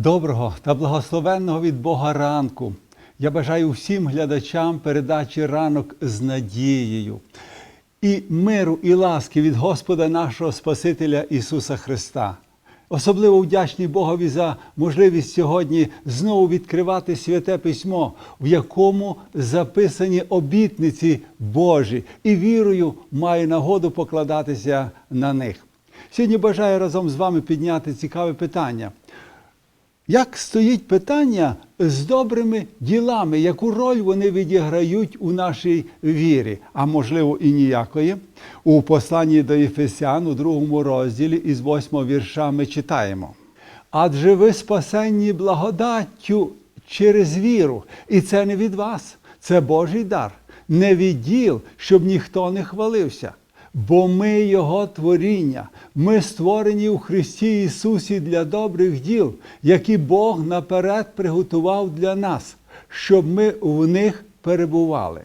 Доброго та благословенного від Бога ранку. Я бажаю всім глядачам передачі ранок з надією і миру і ласки від Господа нашого Спасителя Ісуса Христа. Особливо вдячний Богові за можливість сьогодні знову відкривати святе письмо, в якому записані обітниці Божі, і вірою маю нагоду покладатися на них. Сьогодні бажаю разом з вами підняти цікаве питання. Як стоїть питання з добрими ділами, яку роль вони відіграють у нашій вірі, а можливо і ніякої? У посланні до Єфесян у другому розділі із восьмого вірша ми читаємо. Адже ви спасенні благодаттю через віру, і це не від вас, це Божий дар, не від діл, щоб ніхто не хвалився. Бо ми Його творіння, ми створені у Христі Ісусі для добрих діл, які Бог наперед приготував для нас, щоб ми в них перебували.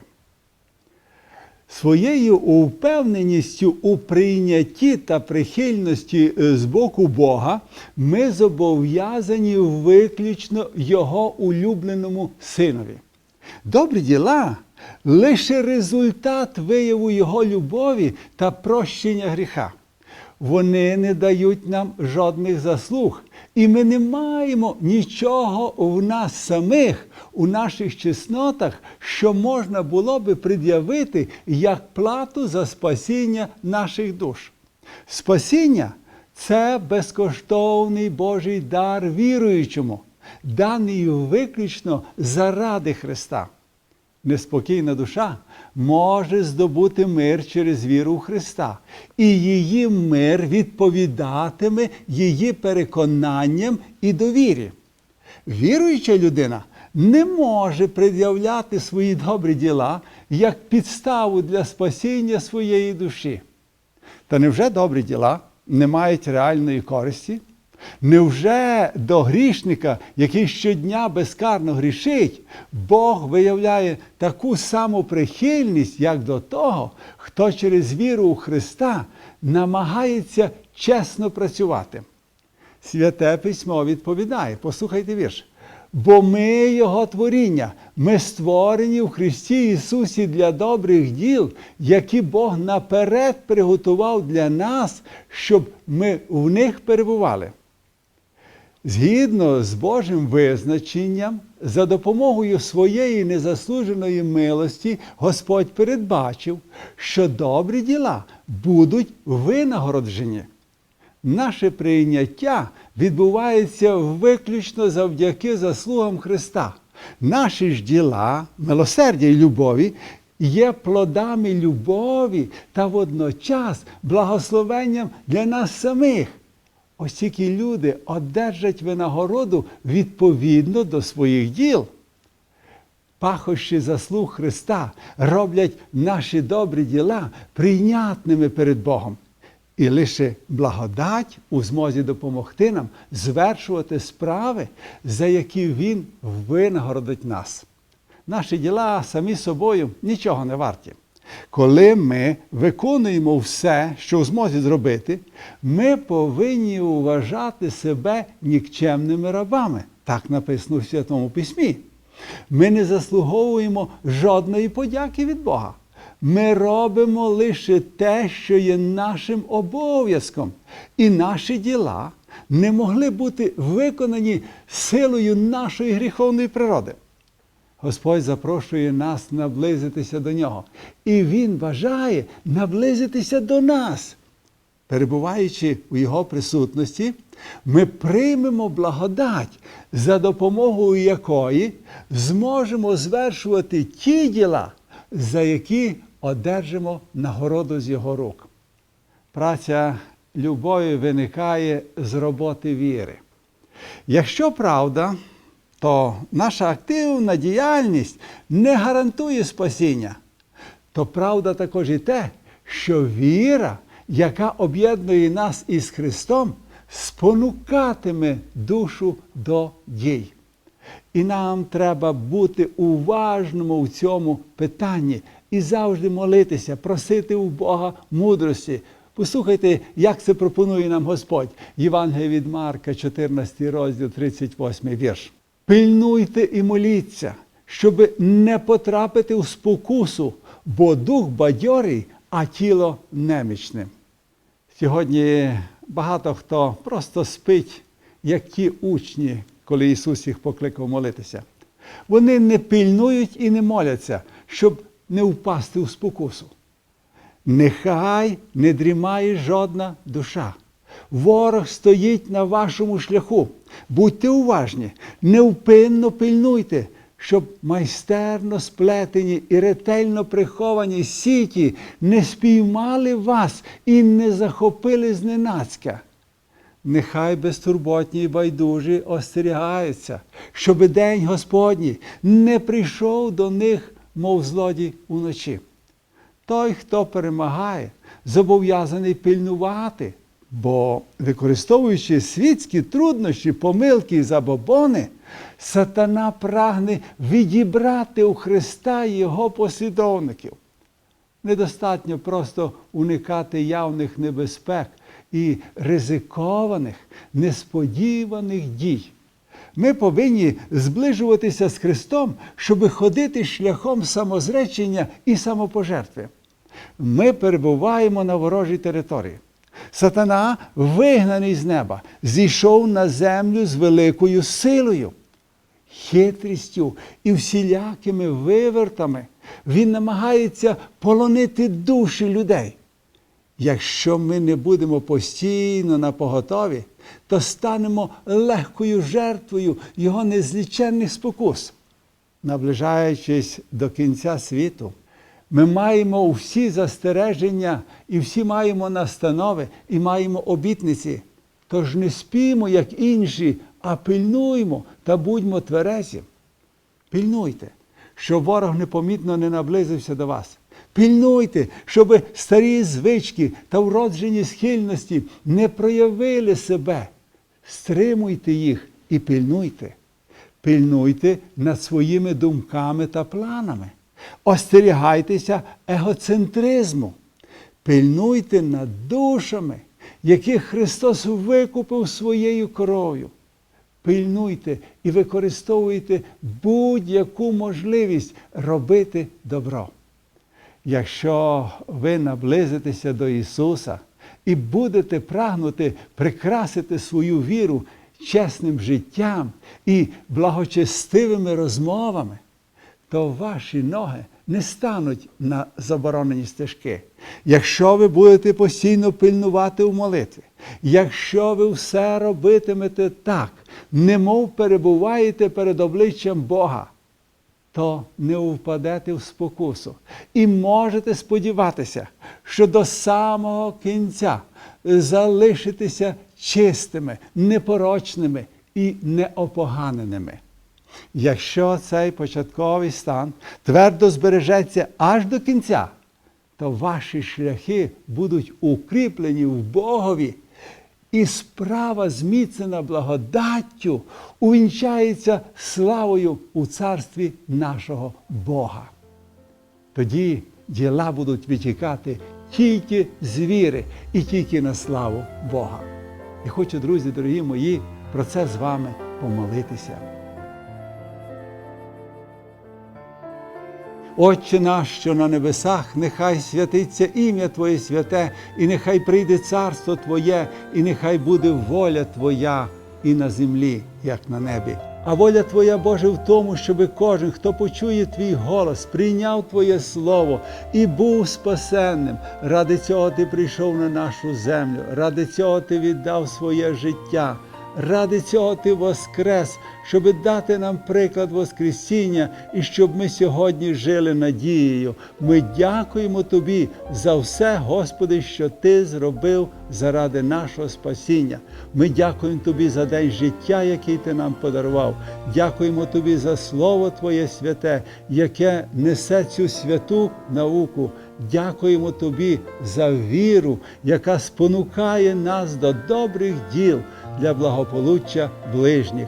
Своєю упевненістю у прийнятті та прихильності е, з боку Бога ми зобов'язані виключно Його улюбленому синові. Добрі діла лише результат вияву Його любові та прощення гріха. Вони не дають нам жодних заслуг, і ми не маємо нічого в нас самих, у наших чеснотах, що можна було би пред'явити як плату за спасіння наших душ. Спасіння це безкоштовний Божий дар віруючому, даний виключно заради Христа. Неспокійна душа може здобути мир через віру в Христа, і її мир відповідатиме її переконанням і довірі. Віруюча людина не може пред'являти свої добрі діла як підставу для спасіння своєї душі. Та невже добрі діла не мають реальної користі? Невже до грішника, який щодня безкарно грішить, Бог виявляє таку саму прихильність, як до того, хто через віру у Христа намагається чесно працювати? Святе письмо відповідає, послухайте вірш. Бо ми Його творіння, ми створені в Христі Ісусі для добрих діл, які Бог наперед приготував для нас, щоб ми в них перебували. Згідно з Божим визначенням, за допомогою своєї незаслуженої милості Господь передбачив, що добрі діла будуть винагороджені. Наше прийняття відбувається виключно завдяки заслугам Христа. Наші ж діла, милосердя і любові є плодами любові та водночас благословенням для нас самих. Ось тільки люди одержать винагороду відповідно до своїх діл. Пахощі заслуг Христа роблять наші добрі діла прийнятними перед Богом. І лише благодать у змозі допомогти нам звершувати справи, за які Він винагородить нас. Наші діла самі собою нічого не варті. Коли ми виконуємо все, що в змозі зробити, ми повинні вважати себе нікчемними рабами. Так написано в Святому Письмі. Ми не заслуговуємо жодної подяки від Бога. Ми робимо лише те, що є нашим обов'язком, і наші діла не могли бути виконані силою нашої гріховної природи. Господь запрошує нас наблизитися до нього. І Він бажає наблизитися до нас. Перебуваючи у Його присутності, ми приймемо благодать, за допомогою якої зможемо звершувати ті діла, за які одержимо нагороду з Його рук. Праця любові виникає з роботи віри. Якщо правда, то наша активна діяльність не гарантує спасіння, то правда також і те, що віра, яка об'єднує нас із Христом, спонукатиме душу до дій. І нам треба бути уважними у цьому питанні і завжди молитися, просити у Бога мудрості, Послухайте, як це пропонує нам Господь. Євангелія від Марка, 14 розділ, 38 вірш. Пильнуйте і моліться, щоб не потрапити у спокусу, бо дух бадьорий, а тіло немічне. Сьогодні багато хто просто спить, як ті учні, коли Ісус їх покликав молитися. Вони не пильнують і не моляться, щоб не впасти у спокусу. Нехай не дрімає жодна душа. Ворог стоїть на вашому шляху. Будьте уважні, невпинно пильнуйте, щоб майстерно сплетені і ретельно приховані сіті не спіймали вас і не захопили зненацька. Нехай безтурботні й байдужі остерігаються, щоб день Господній не прийшов до них, мов злодій уночі. Той, хто перемагає, зобов'язаний пильнувати, бо, використовуючи світські труднощі, помилки і забобони, сатана прагне відібрати у Христа його послідовників. Недостатньо просто уникати явних небезпек і ризикованих, несподіваних дій. Ми повинні зближуватися з Христом, щоб ходити шляхом самозречення і самопожертви. Ми перебуваємо на ворожій території. Сатана, вигнаний з неба, зійшов на землю з великою силою, хитрістю і всілякими вивертами. Він намагається полонити душі людей. Якщо ми не будемо постійно на поготові, то станемо легкою жертвою його незліченних спокус. Наближаючись до кінця світу, ми маємо всі застереження і всі маємо настанови і маємо обітниці. Тож не спімо, як інші, а пильнуймо та будьмо тверезі. Пильнуйте, щоб ворог непомітно не наблизився до вас. Пильнуйте, щоб старі звички та вроджені схильності не проявили себе. Стримуйте їх і пильнуйте. Пильнуйте над своїми думками та планами. Остерігайтеся егоцентризму. Пильнуйте над душами, яких Христос викупив своєю кров'ю. Пильнуйте і використовуйте будь-яку можливість робити добро. Якщо ви наблизитеся до Ісуса і будете прагнути прикрасити свою віру чесним життям і благочестивими розмовами, то ваші ноги не стануть на заборонені стежки. Якщо ви будете постійно пильнувати у молитві, якщо ви все робитимете так, немов перебуваєте перед обличчям Бога, то не впадете в спокусу. І можете сподіватися, що до самого кінця залишитеся чистими, непорочними і неопоганеними. Якщо цей початковий стан твердо збережеться аж до кінця, то ваші шляхи будуть укріплені в Богові, і справа зміцнена благодаттю увінчається славою у царстві нашого Бога. Тоді діла будуть витікати тільки з віри і тільки на славу Бога. І хочу, друзі, дорогі мої, про це з вами помолитися. Отче наш, що на небесах, нехай святиться ім'я Твоє святе, і нехай прийде царство Твоє, і нехай буде воля Твоя і на землі, як на небі. А воля Твоя, Боже, в тому, щоб кожен, хто почує Твій голос, прийняв Твоє Слово і був спасенним. Ради цього Ти прийшов на нашу землю, ради цього Ти віддав своє життя. Ради цього Ти воскрес, щоб дати нам приклад Воскресіння і щоб ми сьогодні жили надією. Ми дякуємо Тобі за все, Господи, що Ти зробив заради нашого спасіння. Ми дякуємо Тобі за день життя, який Ти нам подарував. Дякуємо Тобі за Слово Твоє святе, яке несе цю святу науку. Дякуємо Тобі за віру, яка спонукає нас до добрих діл для благополуччя ближніх.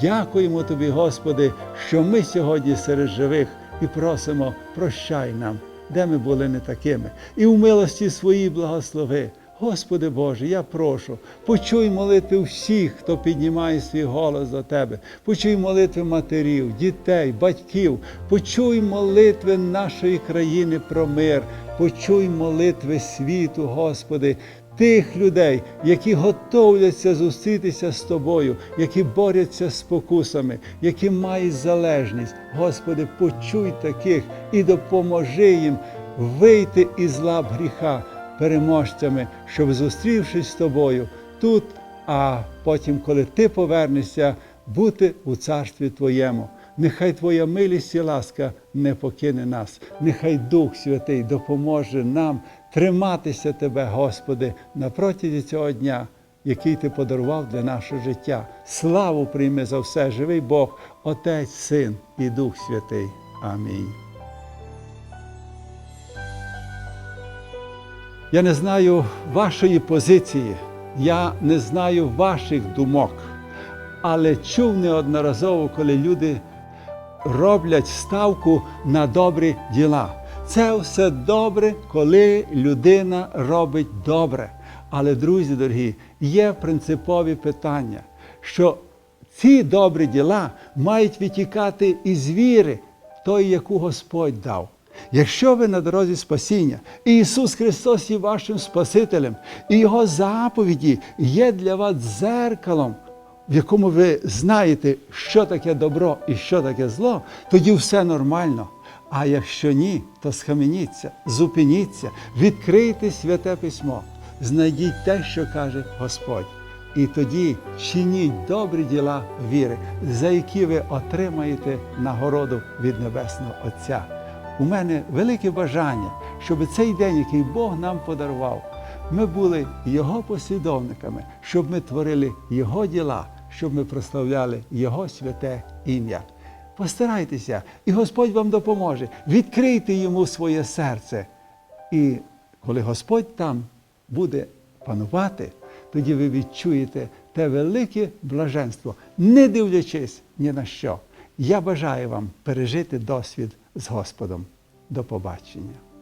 Дякуємо Тобі, Господи, що ми сьогодні серед живих і просимо, прощай нам, де ми були не такими, і в милості своїй благослови. Господи Боже, я прошу, почуй молитви всіх, хто піднімає свій голос до Тебе. Почуй молитви матерів, дітей, батьків, почуй молитви нашої країни про мир, почуй молитви світу, Господи, тих людей, які готовляться зустрітися з Тобою, які борються з спокусами, які мають залежність. Господи, почуй таких і допоможи їм вийти із лап гріха переможцями, щоб, зустрівшись з тобою тут, а потім, коли ти повернешся, бути у царстві Твоєму. Нехай Твоя милість і ласка не покине нас, нехай Дух Святий допоможе нам триматися Тебе, Господи, на протязі цього дня, який Ти подарував для нашого життя. Славу прийми за все, живий Бог, Отець, Син і Дух Святий. Амінь. Я не знаю вашої позиції, я не знаю ваших думок, але чув неодноразово, коли люди роблять ставку на добрі діла. Це все добре, коли людина робить добре. Але, друзі дорогі, є принципові питання, що ці добрі діла мають витікати із віри, тої, яку Господь дав. Якщо ви на дорозі спасіння, і Ісус Христос є вашим Спасителем, і Його заповіді є для вас дзеркалом, в якому ви знаєте, що таке добро і що таке зло, тоді все нормально. А якщо ні, то схаменіться, зупиніться, відкрийте святе письмо, знайдіть те, що каже Господь. І тоді чиніть добрі діла віри, за які ви отримаєте нагороду від Небесного Отця. У мене велике бажання, щоб цей день, який Бог нам подарував, ми були Його послідовниками, щоб ми творили Його діла, щоб ми прославляли Його святе ім'я. Постарайтеся, і Господь вам допоможе. Відкрийте йому своє серце. І коли Господь там буде панувати, тоді ви відчуєте те велике блаженство, не дивлячись ні на що. Я бажаю вам пережити досвід з Господом. До побачення.